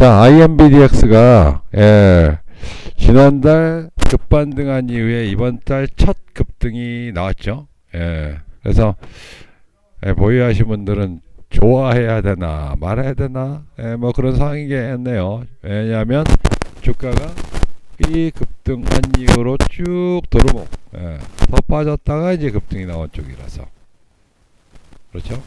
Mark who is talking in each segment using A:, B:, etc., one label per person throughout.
A: 자, IMBDX가 예, 지난달 급반등한 이후에 이번 달 첫 급등이 나왔죠. 예, 그래서 예, 보유하신 분들은 좋아해야 되나 말아야 되나 예, 뭐 그런 상황이겠네요. 왜냐하면 주가가 이 급등한 이후로 쭉 도루묵 예, 더 빠졌다가 이제 급등이 나온 쪽이라서 그렇죠.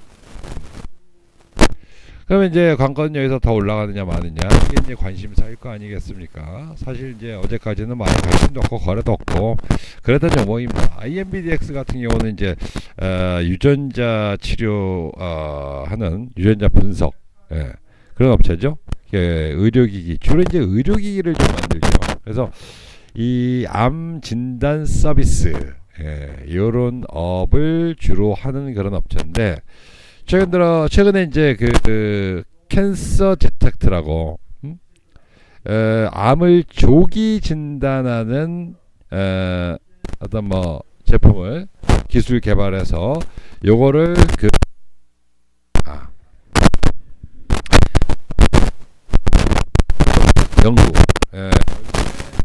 A: 그러면 이제 관건은 여기서 더 올라가느냐 마느냐 이게 이제 관심사일 거 아니겠습니까? 사실 이제 어제까지는 많이 관심도 없고 거래도 없고 그랬던 종목입니다. IMBDX 같은 경우는 이제 어, 유전자 치료 어, 하는 유전자 분석 예, 그런 업체죠. 예, 의료기기 주로 이제 의료기기를 좀 만들죠. 그래서 이 암 진단 서비스 예, 이런 업을 주로 하는 그런 업체인데 최근 들어 최근에 이제 그, 그 캔서 디텍트라고 음? 에, 암을 조기 진단하는 에, 어떤 뭐 제품을 기술 개발해서 요거를 그 아, 연구 예,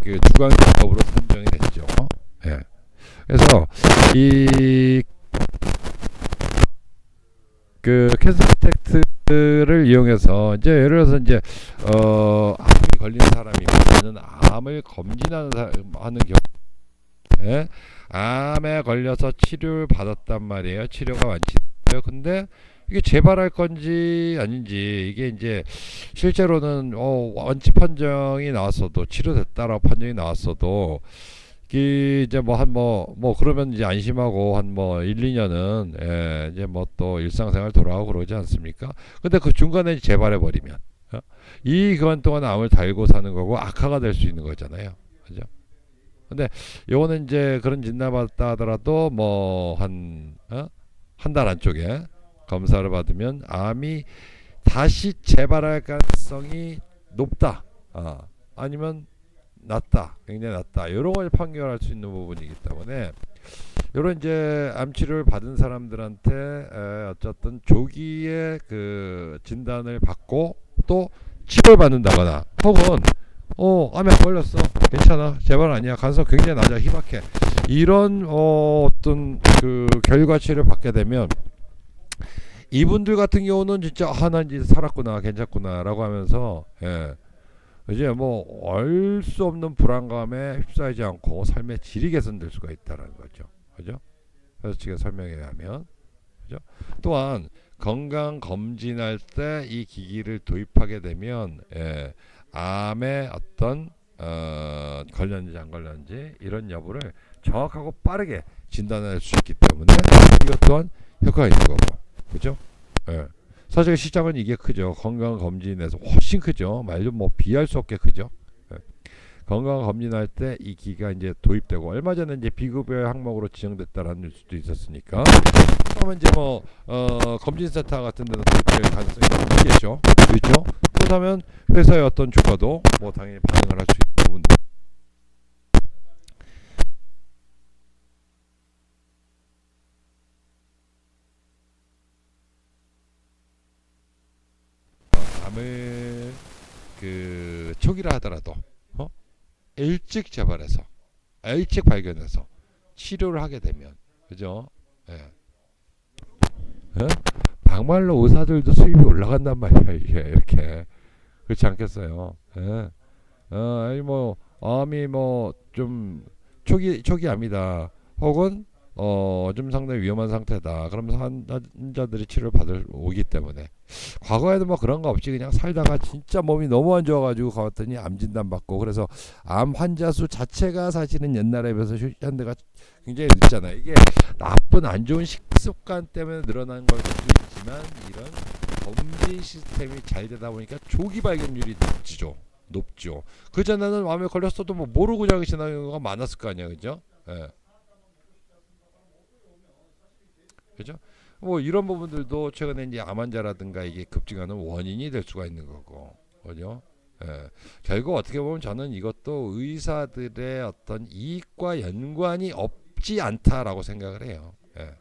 A: 그 주관 기업으로 선정이 됐죠. 예. 그래서 이 그 캔서 디텍트를 이용해서 이제 예를 들어서 이제 어 암이 걸린 사람이면은 암을 검진하는 사, 하는 경우 예? 암에 걸려서 치료를 받았단 말이에요. 치료가 완치돼요. 근데 이게 재발할 건지 아닌지 이게 이제 실제로는 어 완치 판정이 나왔어도 치료됐다라고 판정이 나왔어도 이 이제 뭐한뭐뭐 그러면 이제 안심하고 한 뭐 1, 2년은 예, 이제 뭐 또 일상생활 돌아가고 그러지 않습니까? 근데 그 중간에 재발해 버리면 어? 이 기간 동안 암을 달고 사는 거고 악화가 될 수 있는 거잖아요. 그죠? 근데 요거는 이제 그런 진단 받았다 하더라도 뭐한 어? 한달 안쪽에 검사를 받으면 암이 다시 재발할 가능성이 높다. 아, 아니면 낮다, 굉장히 낮다. 이런 걸 판결할 수 있는 부분이기 때문에 이런 이제 암 치료를 받은 사람들한테 에, 어쨌든 조기에 그 진단을 받고 또 치료를 받는다거나 혹은 어 암에 안 걸렸어. 괜찮아. 재발 아니야. 가능성 굉장히 낮아. 희박해. 이런 어, 어떤 그 결과치를 받게 되면 이분들 같은 경우는 진짜 하나 이제 살았구나. 괜찮구나라고 하면서 예. 이제 뭐 알 수 없는 불안감에 휩싸이지 않고 삶의 질이 개선될 수가 있다는 거죠. 그죠? 그래서 지금 설명해 하면 그죠? 또한 건강 검진할 때 이 기기를 도입하게 되면 예, 암의 어떤 어, 걸렸는지 안 걸렸는지 이런 여부를 정확하고 빠르게 진단할 수 있기 때문에 이것 또한 효과가 있는 거고 그죠? 예. 사실 시장은 이게 크죠. 건강 검진에서 훨씬 크죠. 말도 뭐 비할 수 없게 크죠. 예. 건강 검진할 때 이 기가 이제 도입되고 얼마 전에 이제 비급여 항목으로 지정됐다라는 수도 있었으니까 그러면 이제 뭐 어, 검진센터 같은 데는 도입될 가능성이 있겠죠. 그렇죠. 그렇다면 회사의 어떤 주가도 뭐 당연히 반응을 할 수 있는 부분도 암을 그 초기라 하더라도 어? 일찍 재발해서 아, 일찍 발견해서 치료를 하게 되면 그죠? 예. 예? 막말로 의사들도 수입이 올라간단 말이야 이게 이렇게 그렇지 않겠어요? 예. 어, 아니 뭐 암이 뭐 좀 초기 초기암이다 혹은 어 좀 상당히 위험한 상태다. 그러면서 환자들이 치료를 받을 오기 때문에 과거에도 뭐 그런 거 없이 그냥 살다가 진짜 몸이 너무 안 좋아가지고 가봤더니 암 진단 받고 그래서 암 환자 수 자체가 사실은 옛날에 비해서 현대가 굉장히 늦잖아요. 이게 나쁜 안 좋은 식습관 때문에 늘어난 걸 수도 있지만 이런 검진 시스템이 잘 되다 보니까 조기 발견율이 높지죠. 높죠. 그 전에는 암에 걸렸어도 뭐 모르고 그냥 지나는 경우가 많았을 거 아니야, 그죠? 예. 그죠? 뭐 이런 부분들도 최근에 이제 암 환자라든가 이게 급증하는 원인이 될 수가 있는 거고, 그죠? 예. 결국 어떻게 보면 저는 이것도 의사들의 어떤 이익과 연관이 없지 않다라고 생각을 해요. 예.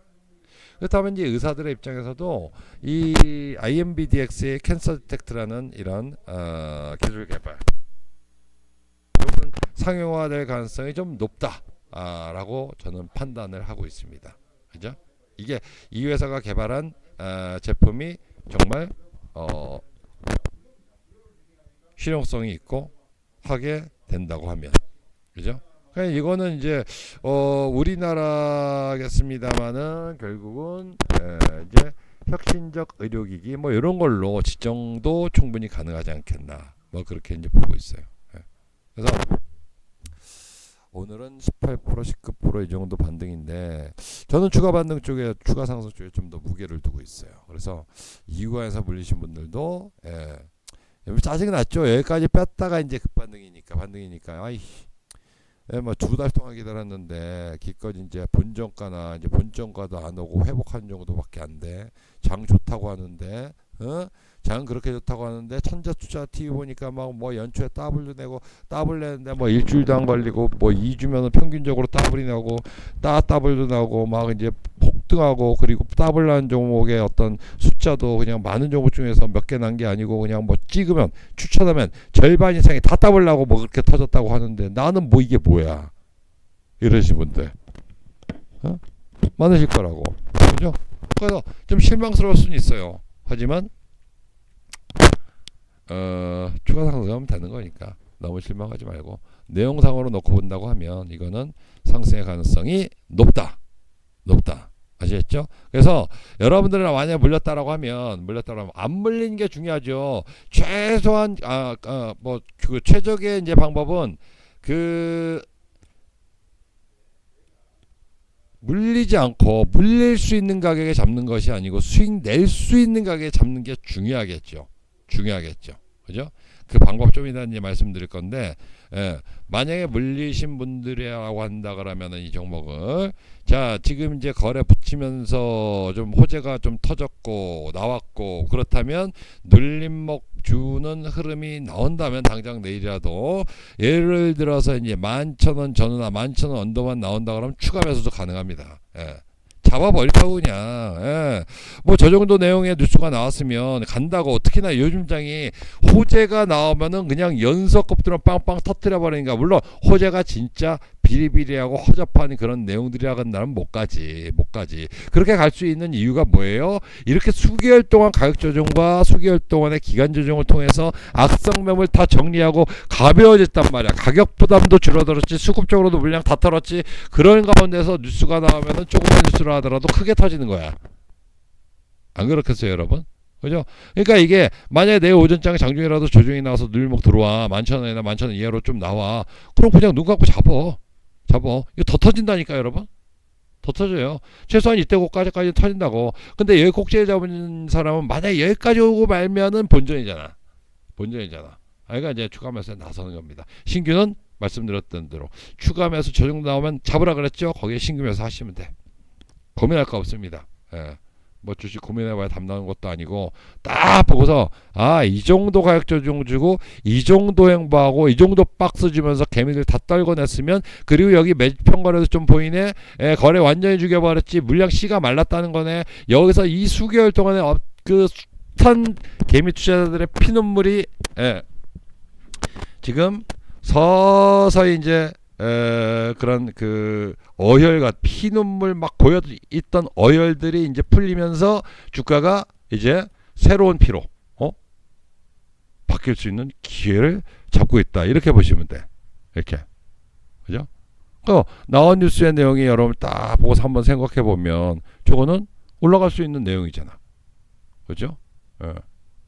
A: 그렇다면 이제 의사들의 입장에서도 이 IMBDX의 캔서 디텍트라는 이런 어, 기술 개발 조금 상용화될 가능성이 좀 높다라고 저는 판단을 하고 있습니다. 그죠? 이게 이 회사가 개발한 어, 제품이 정말 어, 실용성이 있고 하게 된다고 하면 그죠? 그러니까 이거는 이제 어 우리나라겠습니다만은 결국은 에, 이제 혁신적 의료기기 뭐 이런 걸로 지정도 충분히 가능하지 않겠나 뭐 그렇게 이제 보고 있어요. 예. 그래서 오늘은 18% 19%이 정도 반등인데 저는 추가 반등 쪽에 추가 상승 쪽에 좀 더 무게를 두고 있어요. 그래서 이구간에서 물리신 분들도 예. 짜증 났죠. 여기까지 뺐다가 이제 급반등이니까 반등이니까 아이 예, 뭐두 달 동안 기다렸는데 기껏 이제 본정가나 이제 본정가도 안 오고 회복한 정도밖에 안 돼. 장 좋다고 하는데 어? 장 그렇게 좋다고 하는데 천재 투자 TV 보니까 막 뭐 연초에 더블 내고 더블 내는데 뭐 일주일도 안 걸리고 뭐 2주면은 평균적으로 더블이 나오고 따 더블도 나오고 막 이제 폭등하고 그리고 더블 난 종목의 어떤 숫자도 그냥 많은 종목 중에서 몇 개 난 게 아니고 그냥 뭐 찍으면 추천하면 절반 이상이 다 더블 나고 뭐 그렇게 터졌다고 하는데 나는 뭐 이게 뭐야 이러신 분들 어? 많으실 거라고 그죠? 그래서 좀 실망스러울 수는 있어요. 하지만 어, 추가 상승하면 되는 거니까 너무 실망하지 말고 내용상으로 놓고 본다고 하면 이거는 상승의 가능성이 높다. 높다. 아시겠죠? 그래서 여러분들은 만약에 물렸다라고 하면 물렸다고 하면 안 물리는 게 중요하죠. 최소한 아뭐그 최적의 이제 방법은 그 물리지 않고 물릴 수 있는 가격에 잡는 것이 아니고 수익 낼 수 있는 가격에 잡는 게 중요하겠죠. 중요하겠죠. 그죠? 그 방법 좀 이따 이제 말씀드릴 건데 예, 만약에 물리신 분들이라고 한다 그러면은 이 종목을 자 지금 이제 거래 붙이면서 좀 호재가 좀 터졌고 나왔고 그렇다면 눌림목 주는 흐름이 나온다면 당장 내일이라도 예를 들어서 이제 만천 원 전후나 만천 원 언더만 나온다 그러면 추가 매수도 가능합니다. 예. 잡아버리라고 그냥 예. 뭐저 정도 내용의 뉴스가 나왔으면 간다고 특히나 요즘 장이 호재가 나오면은 그냥 연석급들은 빵빵 터트려 버리니까 물론 호재가 진짜 비리비리하고 허접한 그런 내용들이라고 나는 못 가지 못 가지. 그렇게 갈 수 있는 이유가 뭐예요? 이렇게 수개월 동안 가격 조정과 수개월 동안의 기간 조정을 통해서 악성 매물 다 정리하고 가벼워졌단 말이야. 가격 부담도 줄어들었지 수급적으로도 물량 다 털었지. 그런 가운데서 뉴스가 나오면은 조그만 뉴스로 하더라도 크게 터지는 거야. 안 그렇겠어요 여러분? 그죠? 그러니까 이게 만약에 내일 오전장에 장중이라도 조정이 나와서 늘목 들어와. 만천 원이나 만천 원 이하로 좀 나와. 그럼 그냥 눈 감고 잡어 잡어 이거 더 터진다니까 여러분. 더 터져요. 최소한 이때 고까지까지 터진다고. 근데 여기 꼭지에 잡은 사람은 만약에 여기까지 오고 말면은 본전이잖아. 본전이잖아. 그러니까 이제 추가 매수에 나서는 겁니다. 신규는 말씀드렸던 대로 추가 매수 저 정도 나오면 잡으라 그랬죠? 거기에 신규 매수 하시면 돼. 고민할 거 없습니다. 예. 뭐 주식 고민해봐야 답 나오는 것도 아니고 딱 보고서 아 이 정도 가격 조정 주고 이 정도 행보하고 이 정도 박스 주면서 개미들 다 떨궈냈으면 그리고 여기 매집평 거래도 좀 보이네. 에, 거래 완전히 죽여버렸지. 물량 씨가 말랐다는 거네. 여기서 이 수개월 동안에 어, 그 숱한 개미 투자자들의 피눈물이 에, 지금 서서히 이제 에, 그런 그 어혈과 피눈물 막 고여 있던 어혈들이 이제 풀리면서 주가가 이제 새로운 피로 어 바뀔 수 있는 기회를 잡고 있다 이렇게 보시면 돼 이렇게 그죠? 그 나온 뉴스의 내용이 여러분 딱 보고서 한번 생각해 보면 저거는 올라갈 수 있는 내용이잖아 그죠? 예.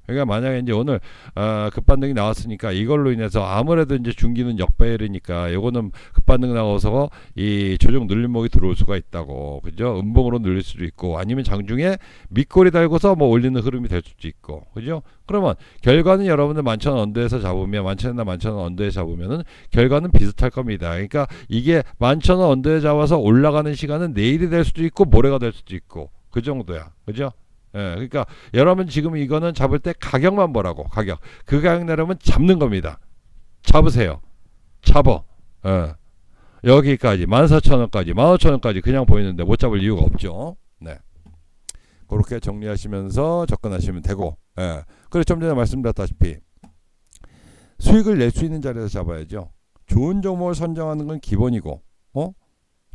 A: 그러니까 만약에 이제 오늘 어, 급반등이 나왔으니까 이걸로 인해서 아무래도 이제 중기는 역배열이니까 요거는 급반등 나와서 이 조정 눌림목이 들어올 수가 있다고 그죠? 음봉으로 눌릴 수도 있고 아니면 장중에 밑꼬리 달고서 뭐 올리는 흐름이 될 수도 있고 그죠? 그러면 결과는 여러분들 만천원 언더에서 잡으면 만천원이나 만천원 언더에 잡으면은 결과는 비슷할 겁니다. 그러니까 이게 만천원 언더에 잡아서 올라가는 시간은 내일이 될 수도 있고 모레가 될 수도 있고 그 정도야. 그죠? 예, 그러니까 여러분 지금 이거는 잡을 때 가격만 보라고 가격 그 가격 내려면 잡는 겁니다. 잡으세요. 잡어. 예. 여기까지 14,000원까지 15,000원까지 그냥 보이는데 못 잡을 이유가 없죠. 네. 그렇게 정리하시면서 접근하시면 되고 예. 그리고 좀 전에 말씀드렸다시피 수익을 낼 수 있는 자리에서 잡아야죠. 좋은 종목을 선정하는 건 기본이고 어?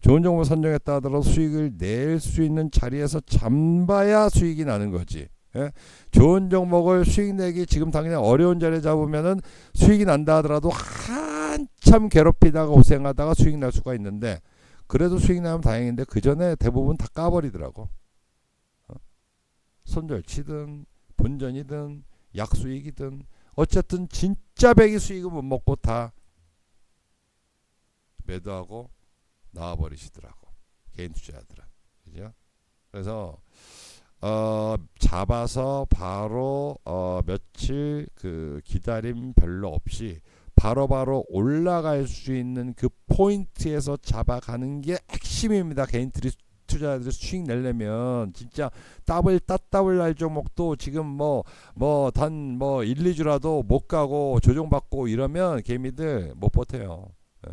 A: 좋은 종목을 선정했다 하더라도 수익을 낼 수 있는 자리에서 잡아야 수익이 나는 거지. 예? 좋은 종목을 수익 내기 지금 당장 어려운 자리에 잡으면은 수익이 난다 하더라도 한참 괴롭히다가 고생하다가 수익 날 수가 있는데 그래도 수익 나면 다행인데 그 전에 대부분 다 까버리더라고. 어? 손절치든 본전이든 약수익이든 어쨌든 진짜 배기 수익은 못 먹고 다 매도하고 나와 버리시더라고 개인 투자자들은 그죠? 그래서 어 잡아서 바로 어 며칠 그 기다림 별로 없이 바로바로 올라갈 수 있는 그 포인트에서 잡아가는 게 핵심입니다. 개인들이 투자자들이 수익 내려면 진짜 더블 따더블 날 종목도 지금 뭐 뭐단뭐 1, 2주라도 못 가고 조정받고 이러면 개미들 못 버텨요. 예.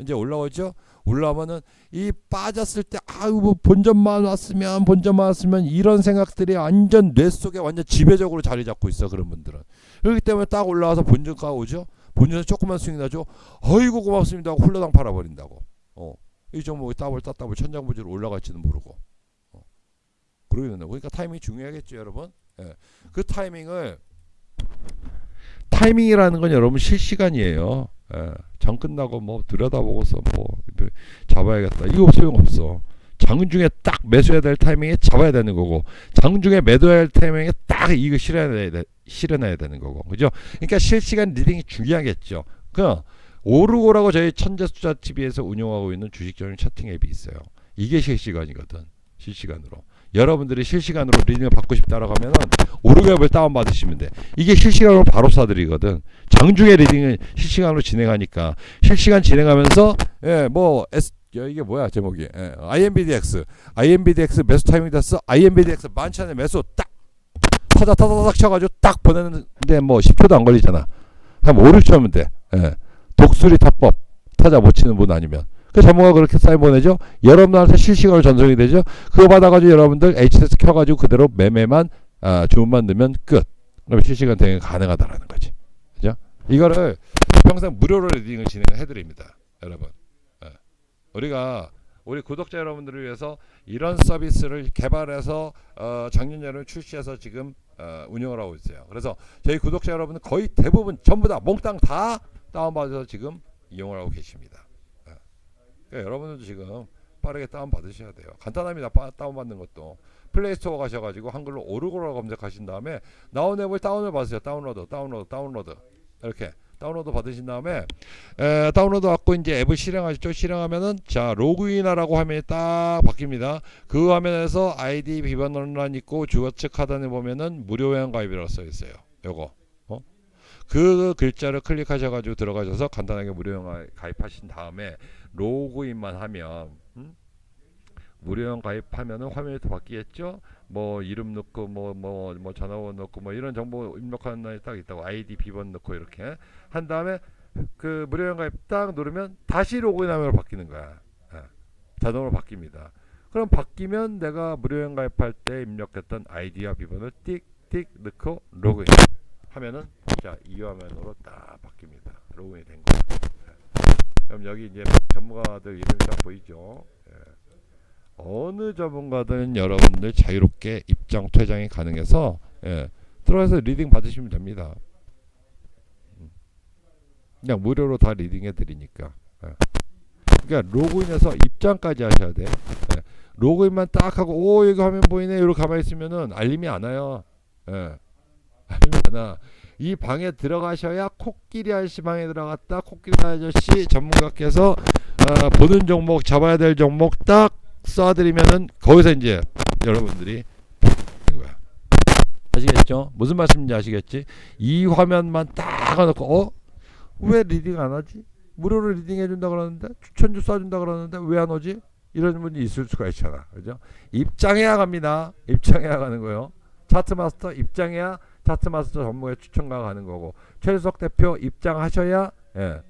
A: 이제 올라오죠. 올라오면은 이 빠졌을 때 아유 뭐 본전만 왔으면 본전만 왔으면 이런 생각들이 완전 뇌 속에 완전 지배적으로 자리 잡고 있어 그런 분들은 그렇기 때문에 딱 올라와서 본전가 오죠. 본전에서 조금만 수익 나죠. 어이구 고맙습니다 하고 홀라당 팔아버린다고. 어. 이 종목이 따블 따따블 천장부지로 올라갈지는 모르고. 어. 그러게 된다. 그러니까 타이밍이 중요하겠죠, 여러분. 예. 그 타이밍을 타이밍이라는 건 여러분 실시간이에요. 예. 장 끝나고 뭐 들여다보고서 뭐 잡아야겠다. 이거 소용 없어. 장 중에 딱 매수해야 될 타이밍에 잡아야 되는 거고 장 중에 매도해야 할 타이밍에 딱 이거 실현해야 돼, 실현해야 되는 거고 그죠? 그러니까 실시간 리딩이 중요하겠죠. 그 오르고라고 저희 천재 투자 TV에서 운영하고 있는 주식 전용 차팅 앱이 있어요. 이게 실시간이거든. 실시간으로. 여러분들이 실시간으로 리딩을 받고 싶다라고 하면은 오르고 앱을 다운 받으시면 돼. 이게 실시간으로 바로 쏴드리거든. 장중에 리딩을 실시간으로 진행하니까 실시간 진행하면서 예 뭐 S 야, 이게 뭐야 제목이. 예, IMBDX IMBDX 매수 타이밍 됐어 IMBDX 만찬에 매수 딱 타자 타다닥 쳐가지고 딱 보내는데 뭐 10초도 안 걸리잖아. 한 5, 6초 하면 돼. 예. 독수리 타법. 타자 못 치는 분 아니면 그 전문가 그렇게 사인 보내죠. 여러분한테 실시간으로 전송이 되죠. 그거 받아가지고 여러분들 HTS 켜가지고 그대로 매매만 아, 주문만 넣으면 끝. 그럼 실시간 대응 가능하다라는 거지. 그죠? 이거를 평생 무료로 리딩을 진행해 드립니다 여러분. 우리가 우리 구독자 여러분들을 위해서 이런 서비스를 개발해서 어, 작년 여름 출시해서 지금 어, 운영을 하고 있어요. 그래서 저희 구독자 여러분은 거의 대부분 전부 다 몽땅 다 다운받아서 지금 이용을 하고 계십니다. 예. 그러니까 여러분들도 지금 빠르게 다운 받으셔야 돼요. 간단합니다. 빠, 다운 받는 것도 플레이스토어 가셔가지고 한글로 오르고라 검색하신 다음에 나온 앱을 다운을 받으세요. 다운로드, 다운로드, 다운로드 이렇게 다운로드 받으신 다음에 에, 다운로드 받고 이제 앱을 실행하시죠. 실행하면은 자 로그인하라고 화면이 딱 바뀝니다. 그 화면에서 아이디 비번 논란 있고 주거측 하단에 보면은 무료 회원 가입이라고 써 있어요. 요거 어? 그 글자를 클릭하셔가지고 들어가셔서 간단하게 무료 회원 가입하신 다음에 로그인만 하면 음? 무료 회원 가입하면은 화면이 또 바뀌겠죠. 뭐 이름 넣고 뭐 뭐 뭐 전화번호 넣고 뭐 이런 정보 입력하는 날이 딱 있다고 아이디 비번 넣고 이렇게 한 다음에 그 무료연 가입 딱 누르면 다시 로그인 화면으로 바뀌는 거야. 예. 자동으로 바뀝니다. 그럼 바뀌면 내가 무료연 가입할 때 입력했던 아이디와 비번을 띡띡 넣고 로그인 하면은 자이 화면으로 딱 바뀝니다. 로그인이 된 거야. 예. 그럼 여기 이제 전문가들 이름이 딱 보이죠. 예. 어느 전문가든 여러분들 자유롭게 입장 퇴장이 가능해서 예, 들어가서 리딩 받으시면 됩니다. 음. 그냥 무료로 다 리딩해 드리니까. 예. 그러니까 로그인해서 입장까지 하셔야 돼. 예. 로그인만 딱 하고 오 여기 화면 보이네 이렇게 가만히 있으면은 알림이 안 와요. 예. 와. 이 방에 들어가셔야 코끼리 아저씨 방에 들어갔다 코끼리 아저씨 전문가께서 어, 보는 종목 잡아야 될 종목 딱 쏴드리면은 거기서 이제 여러분들이 거야. 아시겠죠? 무슨 말씀인지 아시겠지? 이 화면만 딱 해놓고 어? 왜 리딩 안 하지? 무료로 리딩 해준다 그러는데 추천주 쏴준다 그러는데 왜 안 오지? 이런 분이 있을 수가 있잖아. 그죠? 입장해야 갑니다. 입장해야 가는 거요. 차트 마스터 입장해야 차트 마스터 전문의 추천가 가는 거고 최수석 대표 입장하셔야 예,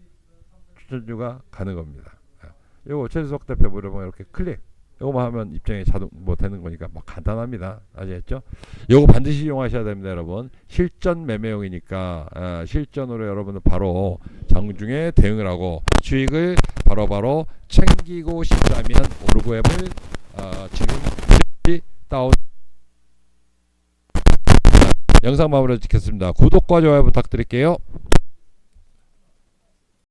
A: 추천주가 가는 겁니다. 예. 요거 최수석 대표 물어보면 이렇게 클릭 요거만 하면 입장이 자동 뭐 되는 거니까 뭐 간단합니다. 아시겠죠? 요거 반드시 이용하셔야 됩니다, 여러분. 실전 매매용이니까 아, 실전으로 여러분들 바로 장중에 대응을 하고 수익을 바로바로 챙기고 싶다면 오르고 앱을 아, 지금 다운 영상 마무리 짓겠습니다. 구독과 좋아요 부탁드릴게요.